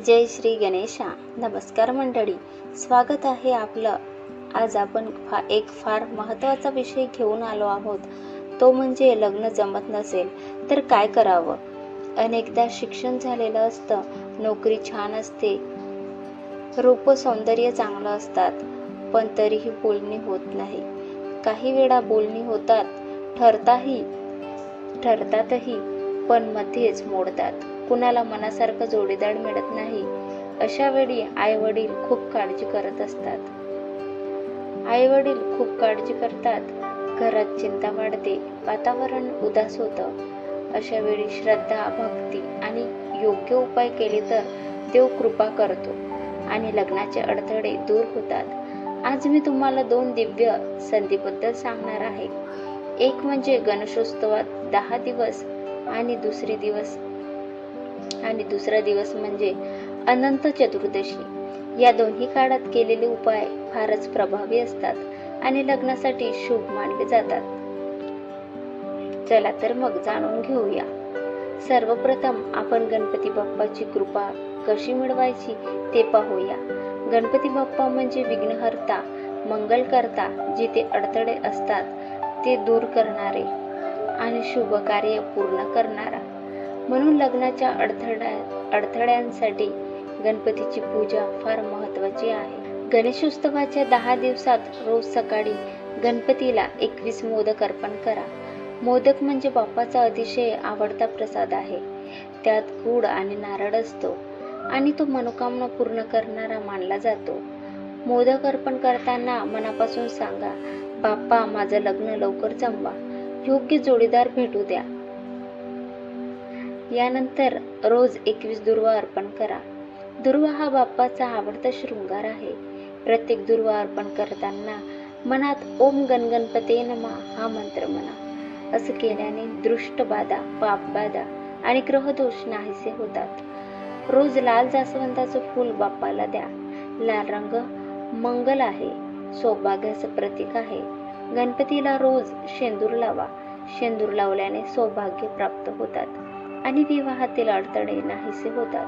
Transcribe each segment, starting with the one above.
जय श्री गणेशा. नमस्कार मंडळी. स्वागत आहे आपलं. आज आपण फा एक फार महत्त्वाचा विषय घेऊन आलो आहोत. तो म्हणजे लग्न जमत नसेल तर काय करावं? अनेकदा शिक्षण झालेलं असतं नोकरी छान असते रूप सौंदर्य चांगलं असतात पण तरीही बोलणी होत नाही. काही वेळा बोलणी होतात ठरताही ठरतातही पण मध्येच मोडतात. कुणाला मनासारखं जोडीदार मिळत नाही अशा वेळी आई वडील खूप काळजी करत असतात. आई वडील खूप काळजी करतात. घरात चिंता वाढते वातावरण उदास होतं. अशा वेळी श्रद्धा भक्ती आणि योग्य उपाय केले तर देव कृपा करतो आणि लग्नाचे अडथळे दूर होतात. आज मी तुम्हाला दोन दिव्य संधीबद्दल सांगणार आहे. एक म्हणजे गणेशोत्सवात दहा दिवस आणि दुसरे दिवस आणि दुसरा दिवस म्हणजे अनंत चतुर्दशी. या दोन्ही काळात केलेले उपाय फारच प्रभावी असतात आणि लग्नासाठी शुभ मानले जातात. चला तर मग जाणून घेऊया. सर्वप्रथम आपण गणपती बाप्पाची कृपा कशी मिळवायची ते पाहूया. गणपती बाप्पा म्हणजे विघ्नहर्ता मंगल करता जिथे अडथळे असतात ते दूर करणारे आणि शुभ कार्य पूर्ण करणारा. म्हणून लग्नाच्या अडथळ्या अडथळ्यांसाठी गणपतीची पूजा फार महत्वाची आहे. गणेशोत्सवाच्या दहा दिवसात रोज सकाळी गणपतीला एकवीस मोदक अर्पण करा. मोदक म्हणजे बाप्पाचा अतिशय आवडता प्रसाद आहे. त्यात गुड आणि नारळ असतो आणि तो मनोकामना पूर्ण करणारा मानला जातो. मोदक अर्पण करताना मनापासून सांगा बाप्पा माझं लग्न लवकर जमवा. योग्य जोडीदार भेटू द्या. यानंतर रोज एकवीस दुर्वा अर्पण करा. दुर्वा हा बाप्पाचा आवडता शृंगार आहे. प्रत्येक दुर्वा अर्पण करताना मनात ओम गणगणपते नमा हा मंत्र म्हणा. असं केल्याने दृष्ट बाधा पाप बाधा आणि ग्रहदोष नाहीसे होतात. रोज लाल जास्वंदाचं फूल बाप्पाला द्या. लाल रंग मंगल आहे. सौभाग्याचं प्रतीक आहे. गणपतीला रोज शेंदूर लावा. शेंदूर लावल्याने सौभाग्य प्राप्त होतात. आणि विवाहातील अडथळे नाहीसे होतात.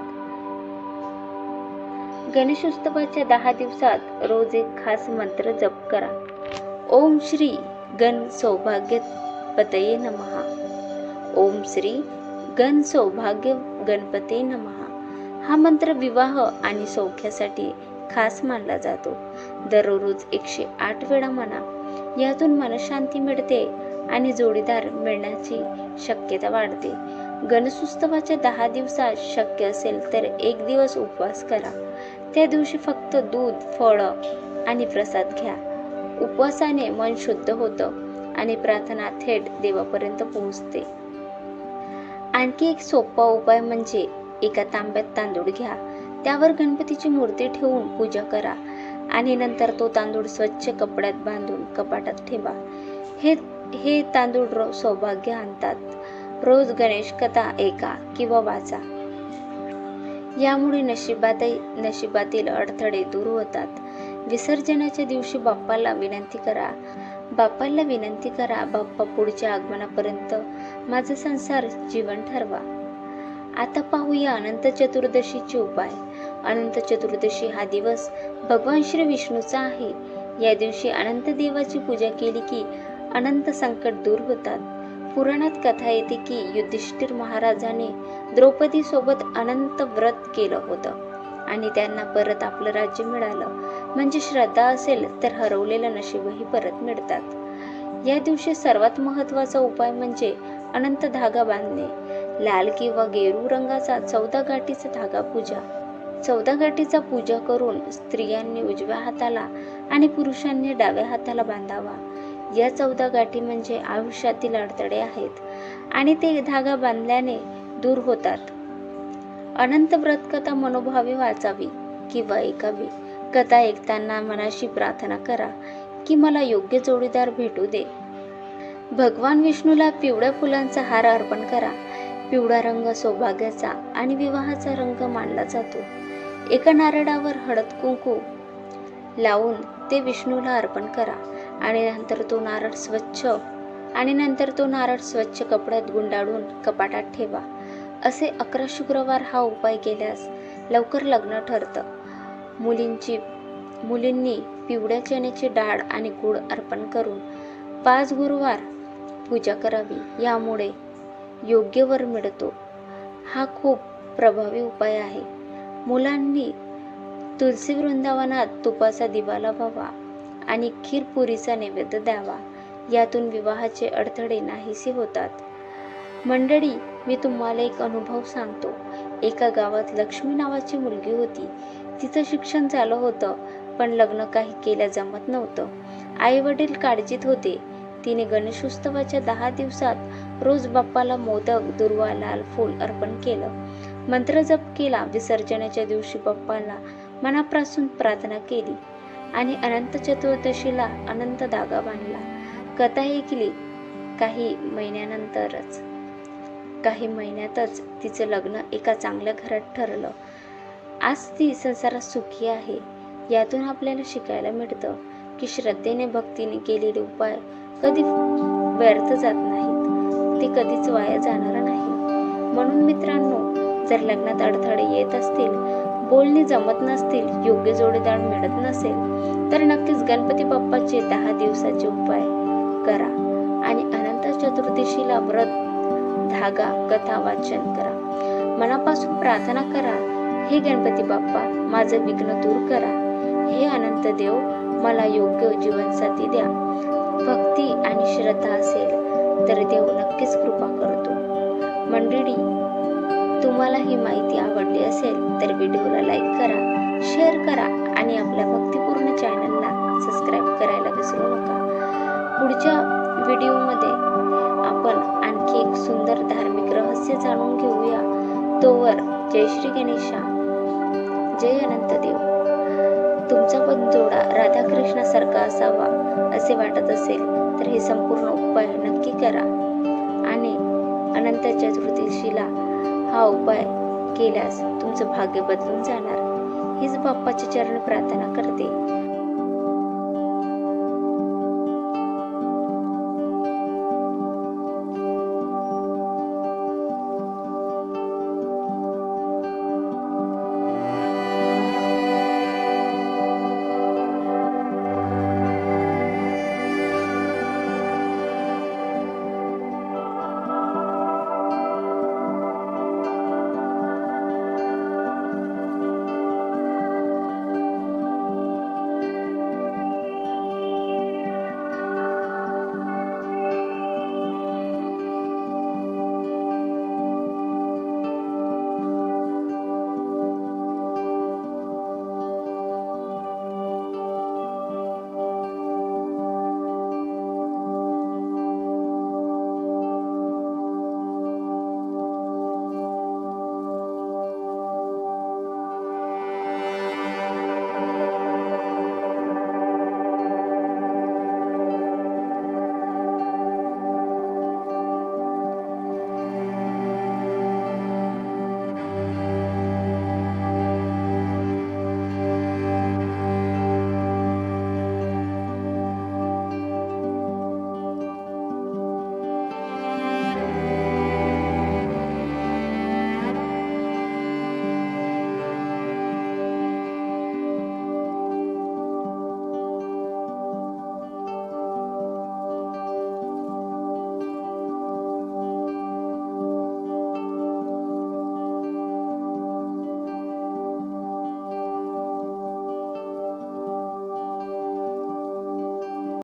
गणेशोत्सवाच्या दहा दिवसात रोज एक खास मंत्र जप करा. ओम श्री गण सौभाग्य पतये नमहा. ओम श्री गण सौभाग्य गणपते नमहा. हा मंत्र विवाह आणि सौख्यासाठी खास मानला जातो. दररोज एकशे आठ वेळा म्हणा. यातून मनशांती मिळते आणि जोडीदार मिळण्याची शक्यता वाढते. गणेशोत्सवाच्या दहा दिवसात शक्य असेल तर एक दिवस उपवास करा. त्या दिवशी फक्त दूध फळं आणि प्रसाद घ्या. उपवासाने मन शुद्ध होतं आणि प्रार्थना थेट देवापर्यंत पोहोचते. आणखी एक सोपा उपाय म्हणजे एका तांब्यात तांदूळ घ्या. त्यावर गणपतीची मूर्ती ठेवून पूजा करा आणि नंतर तो तांदूळ स्वच्छ कपड्यात बांधून कपाटात ठेवा. हे हे तांदूळ सौभाग्य आणतात. रोज गणेश कथा ऐका किंवा वाचा. यामुळे नशिबातही नशिबातील अडथळे दूर होतात. विसर्जनाच्या दिवशी बाप्पाला विनंती करा. बाप्पाला विनंती करा बाप्पा पुढच्या आगमनापर्यंत माझा संसार जीवन ठरवा. आता पाहूया अनंत चतुर्दशीचे उपाय. अनंत चतुर्दशी हा दिवस भगवान श्री विष्णूचा आहे. या दिवशी अनंत देवाची पूजा केली की अनंत संकट दूर होतात. पुराणात कथा येते की युधिष्ठिर महाराजाने द्रौपदी सोबत अनंत व्रत केलं होतं. आणि त्यांना परत आपलं राज्य मिळालं. म्हणजे श्रद्धा असेल तर हरवलेलं नशीबही परत मिळतात. या दिवशी सर्वात महत्त्वाचा उपाय म्हणजे अनंत धागा बांधणे. लाल किंवा गेरू रंगाचा चौदा गाठीचा धागा पूजा. चौदा गाठीचा पूजा करून स्त्रियांनी उजव्या हाताला आणि पुरुषांनी डाव्या हाताला बांधावा. या चौदा गाठी म्हणजे आयुष्यातील अडथळे आहेत आणि ते धागा बांधल्याने दूर होतात. अनंत व्रतकथा मनोभावी वाचावी किंवा ऐकावी. कथा ऐकताना मनाशी प्रार्थना करा की मला योग्य जोडीदार भेटू दे. भगवान विष्णूला पिवळ्या फुलांचा हार अर्पण करा. पिवळा रंग सौभाग्याचा आणि विवाहाचा रंग मानला जातो. एका नारळावर हळद कुंकू लावून ते विष्णूला अर्पण करा. आणि नंतर तो नारळ स्वच्छ आणि नंतर तो नारळ स्वच्छ कपड्यात गुंडाळून कपाटात ठेवा. असे अकरा शुक्रवार हा उपाय केल्यास लवकर लग्न ठरतं. मुलींची मुलींनी पिवळ्या चण्याची डाळ आणि गूळ अर्पण करून पाच गुरुवार पूजा करावी. यामुळे योग्य वर मिळतो. हा खूप प्रभावी उपाय आहे. मुलांनी तुलसी वृंदावनात तुपाचा दिवा लावावा आणि खीरपुरीचा नैवेद्य द्यावा. यातून विवाहाचे अडथळे नाहीसे होतात. मंडळी मी तुम्हाला एक अनुभव सांगतो. एका गावात लक्ष्मी नावाची मुलगी होती. तिचं शिक्षण झालं होतं पण लग्न काही केल्या जमत नव्हतं. आई वडील काळजीत होते. तिने गणेशोत्सवाच्या दहा दिवसात रोज बाप्पाला मोदक दुर्वा लाल फूल अर्पण केलं. मंत्र जप केला. विसर्जनाच्या दिवशी बाप्पाला मनापासून प्रार्थना केली. आणि अनंत चतुर्दशीला अनंत धागा बांधला. कथा ऐकली काही महिन्यानंतरच. काही महिन्यातच तिचं लग्न एका चांगल्या घरात ठरलं. आज ती संसारात सुखी आहे. यातून आपल्याला शिकायला मिळतं की श्रद्धेने भक्तीने केलेले उपाय कधी व्यर्थ जात नाहीत. ते कधीच वाया जाणार नाही. म्हणून मित्रांनो जर लग्नात अडथळे येत असतील बोलणी जमत नसतील योग्य जोडीदार मिळत नसेल तर नक्कीच गणपती बाप्पाचे दहा दिवसाचे उपाय करा आणि अनंत चतुर्दशीला व्रत धागा कथा वाचन करा. मनापासून प्रार्थना करा हे गणपती बाप्पा माझं विघ्न दूर करा. हे अनंत देव मला योग्य जीवनसाथी द्या. भक्ती आणि श्रद्धा असेल तर देव नक्कीच कृपा करतो. मंडळी तुम्हाला ही माहिती आवडली असेल तर व्हिडिओला लाईक करा शेअर करा आणि आपल्या भक्तिपूर्ण चॅनलला सबस्क्राईब करायला विसरू नका. पुढच्या व्हिडिओमध्ये आपण आणखी एक सुंदर धार्मिक रहस्य जाणून घेऊया. तोवर जय श्री गणेशा जय अनंत देव. तुमचा पण जोडा राधाकृष्णासारखा असावा असे वाटत असेल तर हे संपूर्ण उपाय नक्की करा. आणि अनंताच्या चतुर्दशीला हा उपाय केल्यास तुमचं भाग्य बदलून जाणार. हीच बाप्पाची चरण प्रार्थना करते.